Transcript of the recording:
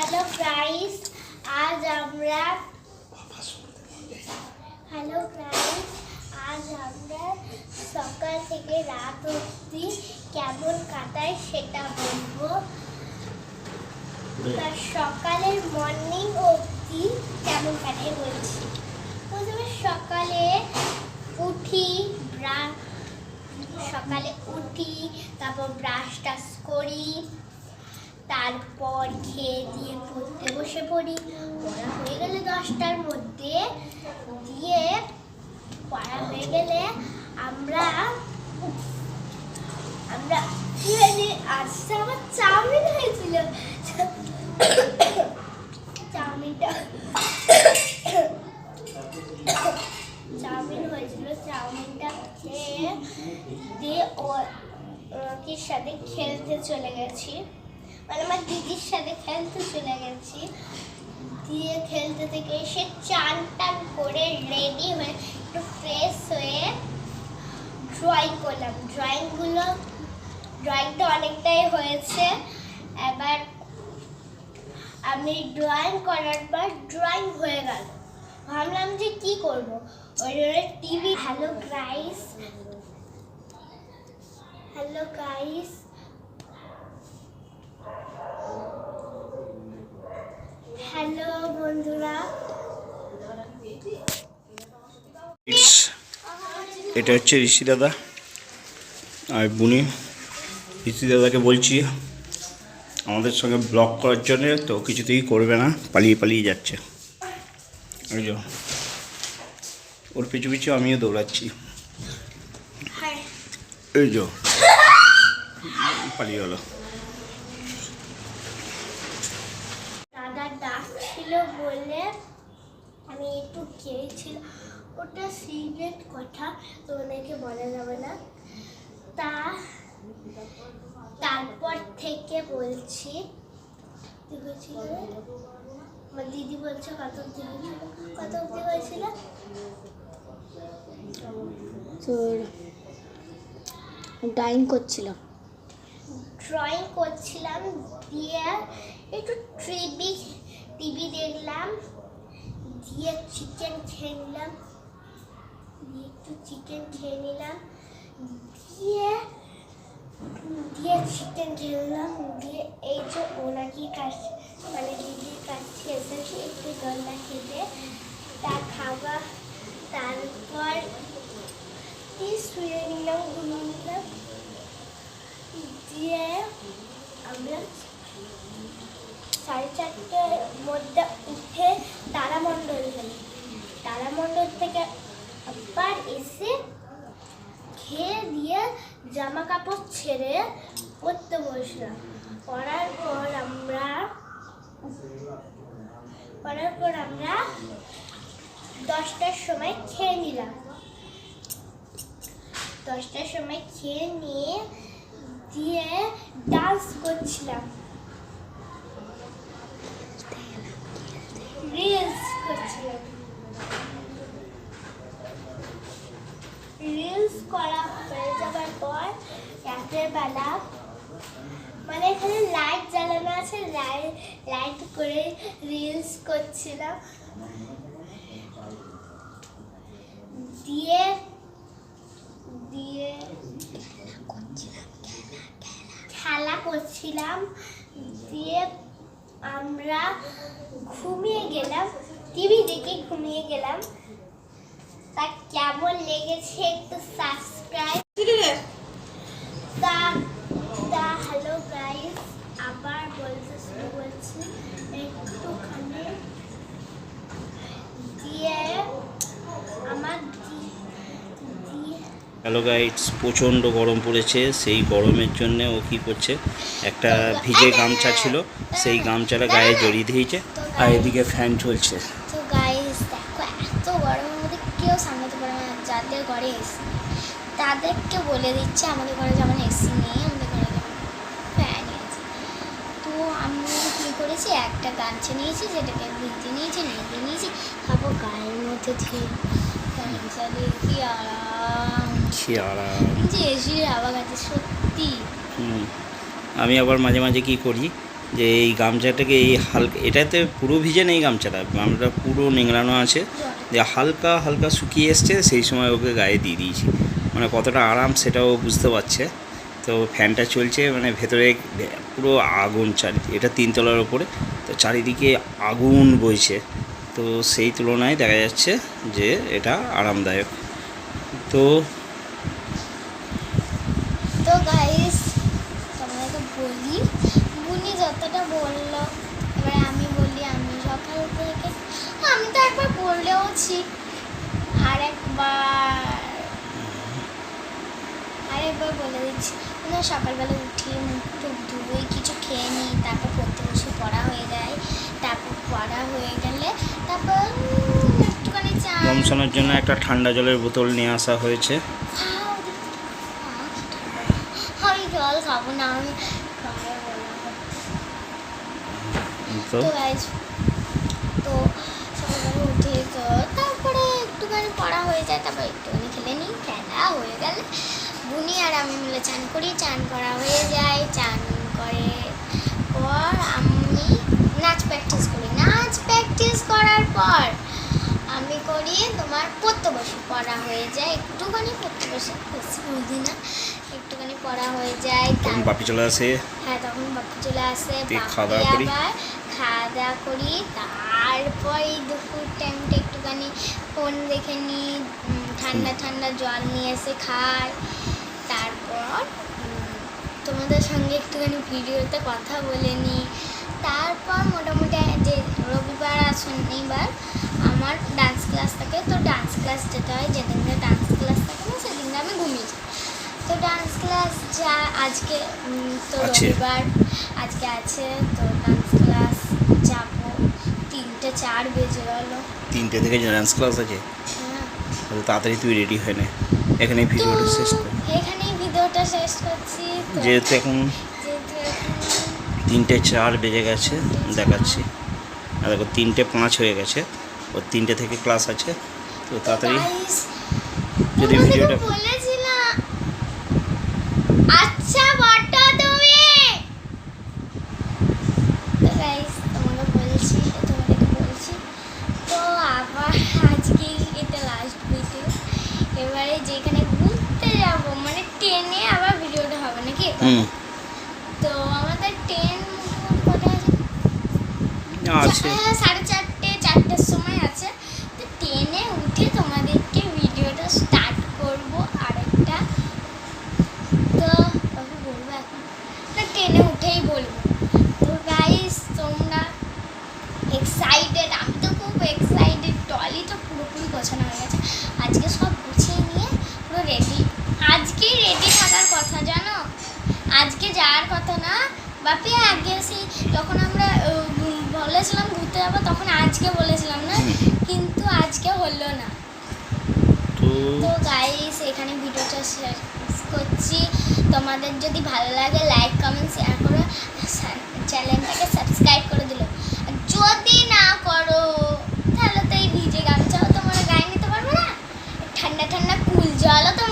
Hello guys আজ আমরা hello guys আজ আমরা সকাল থেকে রাত অবধি কেমন কাটায় সেটা বলব। সকালের মর্নিং অবধি কেমন কাটায় বলছি। প্রথমে সকালে উঠি ব্রাশ সকালে উঠি তারপর ব্রাশ টাশ করি। তারপর খেয়ে দিয়ে পড়তে বসে পড়ি। পড়া হয়ে গেলে দশটার মধ্যে দিয়ে পড়া হয়ে গেলে আমরা আমরা কি আজকে আমার চাউমিন হয়েছিল। চাউমিনটা চাউমিন হয়েছিল। চাউমিনটা খেয়ে দিয়ে ওর সাথে খেলতে চলে গেছি। মানে আমার দিদির সাথে খেলতে চলে গেছি। দিয়ে খেলতে থেকে এসে চান টান করে রেডি হয়ে একটু ফ্রেশ হয়ে ড্রয়িং করলাম। ড্রয়িংগুলো ড্রয়িংটা অনেকটাই হয়েছে। এবার আমি ড্রয়িং করার পর ড্রয়িং হয়ে গেল। ভাবলাম যে কি করব? ওই জন্য TV hello guys hello guys hello বন্ধুরা। এটা হচ্ছে ঋষি দাদা আর বুনি। ঋষি দাদাকে বলছি আমাদের সঙ্গে ব্লগ করার জন্য তো কিছুতেই করবে না পালিয়ে পালিয়ে যাচ্ছে। ওই যে ওর পিছু পিছু আমিও দৌড়াচ্ছি। এই যে পালিয়ে গেলো দাদা ডাকছিল বলে আমি একটু খেয়েছিলাম ওটা সিক্রেট কথা তো ওনাকে বলা যাবে না। তা তারপর থেকে বলছি আমার দিদি বলছে কত অব্দি হয়েছিল? কত অব্দি হয়েছিল? তোর ড্রয়িং করছিলাম ড্রয়িং করছিলাম দিয়ে একটু টিভি টিভি দেখলাম, দিয়ে চিকেন খেয়ে নিলাম দিয়ে একটু চিকেন খেয়ে নিলাম, দিয়ে দিয়ে চিকেন খেয়ে নিলাম দিয়ে এই যে ওনাকি কাছে মানে দিদির কাছে এসেছি একটু দোলনা খেতে। তা খাওয়া, তারপর দিয়ে শুয়ে নিলাম, ঘুমিয়ে নিলাম, দিয়ে সাড়ে চারটের মধ্যে উঠে তারামণ্ডল গেলাম তারামণ্ডল থেকে আবার এসে খেয়ে দিয়ে জামা কাপড় ছেড়ে পড়তে বসলাম। পড়ার পর আমরা, পড়ার পর আমরা দশটার সময় খেয়ে নিলাম। দশটার সময় খেয়ে নিয়ে দিয়ে ডান্স করছিলাম রিলস করছিলাম রিলস করা হয়ে যাবার পর রাতের বেলা মানে এখানে লাইট জ্বালানো আছে লাইট লাইট করে রিলস করছিলাম। দিয়ে দিয়ে খেলা করছিলাম। দিয়ে আমরা ঘুমিয়ে গেলাম। টিভি দেখে ঘুমিয়ে গেলাম। তা কেমন লেগেছে একটু সাবস্ক্রাইব তা হ্যালো গাইস আবার বলতে শুরু করছি একটুখানি দিয়ে আমার হ্যালো গাইডস প্রচণ্ড গরম পড়েছে সেই গরমের জন্য ও কি করছে? একটা ভিজে গামছা ছিল সেই গামছাটা গায়ে জড়িয়ে দিয়েছে আর এদিকে ফ্যান চলছে। তো গাইস দেখো এত গরমের মধ্যে কেউ সামলাতে পারে না যাদের ঘরে এসি তাদেরকে বলে দিচ্ছে আমাদের ঘরে যেমন এসি নেই আমাদের ঘরে যেমন ফ্যান আছে তো আমি কী করেছি একটা গামছা নিয়েছি যেটাকে ভিজে নিয়েছি লেগে নিয়েছি তারপর গায়ের মধ্যে দিয়ে চালিয়ে কি আরাম। কি আরাম। যে এসির হাওয়া খাচ্ছে সত্যি। আমি আবার মাঝে মাঝে কি করি যে এই গামছাটাকে এই হালকা এটাতে পুরো ভিজে নেই গামছাটা গামছাটা পুরো নিংড়ানো আছে যে হালকা হালকা শুকিয়ে এসছে সেই সময় ওকে গায়ে দিয়ে দিয়েছি। মানে কতটা আরাম সেটাও বুঝতে পারছে। তো ফ্যানটা চলছে মানে ভেতরে পুরো আগুন চারি, এটা তিনতলার ওপরে, তো চারিদিকে আগুন বইছে। তো সেই তুলনায় দেখা যাচ্ছে যে এটা আরামদায়ক। তো তো গাইস বলি যতটা এবারে আমি বলি একবার আর একবার আর একবার বলে দিচ্ছি। না সকালবেলা উঠি মুখ টুক ধুই কিছু খেয়ে নিই তারপর পড়তে বসে পড়া হয়ে যায় তারপর পড়া হয়ে গেলে তারপর একটুখানি চা জমসানোর জন্য একটা ঠান্ডা জলের বোতল নিয়ে আসা হয়েছে। আমি জল খাব না আমি তো? তো সকালবেলা উঠে তো তারপরে একটুখানি পড়া হয়ে যায় তারপর একটুখানি খেলে নিই খেলা হয়ে গেলে বুনি আর আমি মিলে চান করি চান করা হয়ে যায় চান করে পর আমি নাচ প্র্যাকটিস করি। নাচ প্র্যাকটিস করার পর আমি করি তোমার পড়তে বসি পড়া হয়ে যায় একটুখানি পড়তে বসে বুঝি না একটুখানি পড়া হয়ে যায় তখন বাপি চলে আসে। হ্যাঁ তখন বাপু চলে আসে খাওয়া দাওয়া করি। আবার খাওয়া দাওয়া করি তারপর এই দুপুর টাইমটা একটুখানি ফোন দেখে নিই ঠান্ডা ঠান্ডা জল নিয়ে এসে খাই। তারপর তোমাদের সঙ্গে একটুখানি ভিডিওতে কথা বলে নিই। তারপর মোটামুটি যে রবিবার আর শনিবার আমার ডান্স ক্লাস থাকে তো ডান্স ক্লাস যেতে হয়। যেদিনকে ডান্স ক্লাস থাকে না সেদিনকে আমি ঘুমিয়ে যাই। তো ডান্স ক্লাস যা আজকে তো রবিবার আজকে আছে তো ডান্স ক্লাস যাব। তিনটে চার বেজে গেল। তিনটে থেকে ডান্স ক্লাস আছে? হ্যাঁ। তাড়াতাড়ি তুই রেডি হয়ে নে। এখানে ভিডিওটা শেষ এখানেই ভিডিওটা শেষ করছি। যেহেতু এখন তিনটে চার বেজে গেছে দেখাচ্ছি। আর দেখো তিনটে পাঁচ হয়ে গেছে। ও তিনটে থেকে ক্লাস আছে তো তাড়াতাড়ি যদি ভিডিওটা আচ্ছা বটো তুমি তো গাইস তোমাকে বলছি তোমাদেরকে বলছি তো আবার আজকে এটা লাস্ট ভিডিও এবারে যেখানে ঘুরতে যাব মানে ট্রেনে আবার ভিডিওটা হবে নাকি হুম। তো আমাদের ট্রেন আছে আছে সাড়ে চারটে চারটের সময় আছে। তো ট্রেনে উঠে তোমাদেরকে ভিডিওটা স্টার্ট করব আরেকটা। তো কবে বলব এখন। না ট্রেনে উঠেই বলব। তো গাইস তোমরা এক্সাইটেড আমি তো খুব এক্সাইটেড টলি তো পুরোপুরি গোছানো হয়ে গেছে। আজকে সব গুছিয়ে নিয়ে পুরো রেডি আজকে যাওয়ার কথা না বাপি আগে সেই যখন আমরা বলেছিলাম ঘুরতে যাব তখন আজকে বলেছিলাম না কিন্তু আজকে হলো না। তো গাইস এখানে ভিডিওটা শেয়ার করছি। তোমাদের যদি ভালো লাগে লাইক কমেন্ট শেয়ার করো। চ্যানেলটাকে সাবস্ক্রাইব করে দিল। যদি না করো তাহলে তো এই ভিজে গামছাও তোমরা গায়ে নিতে পারবে না। ঠান্ডা ঠান্ডা কুল জলও তো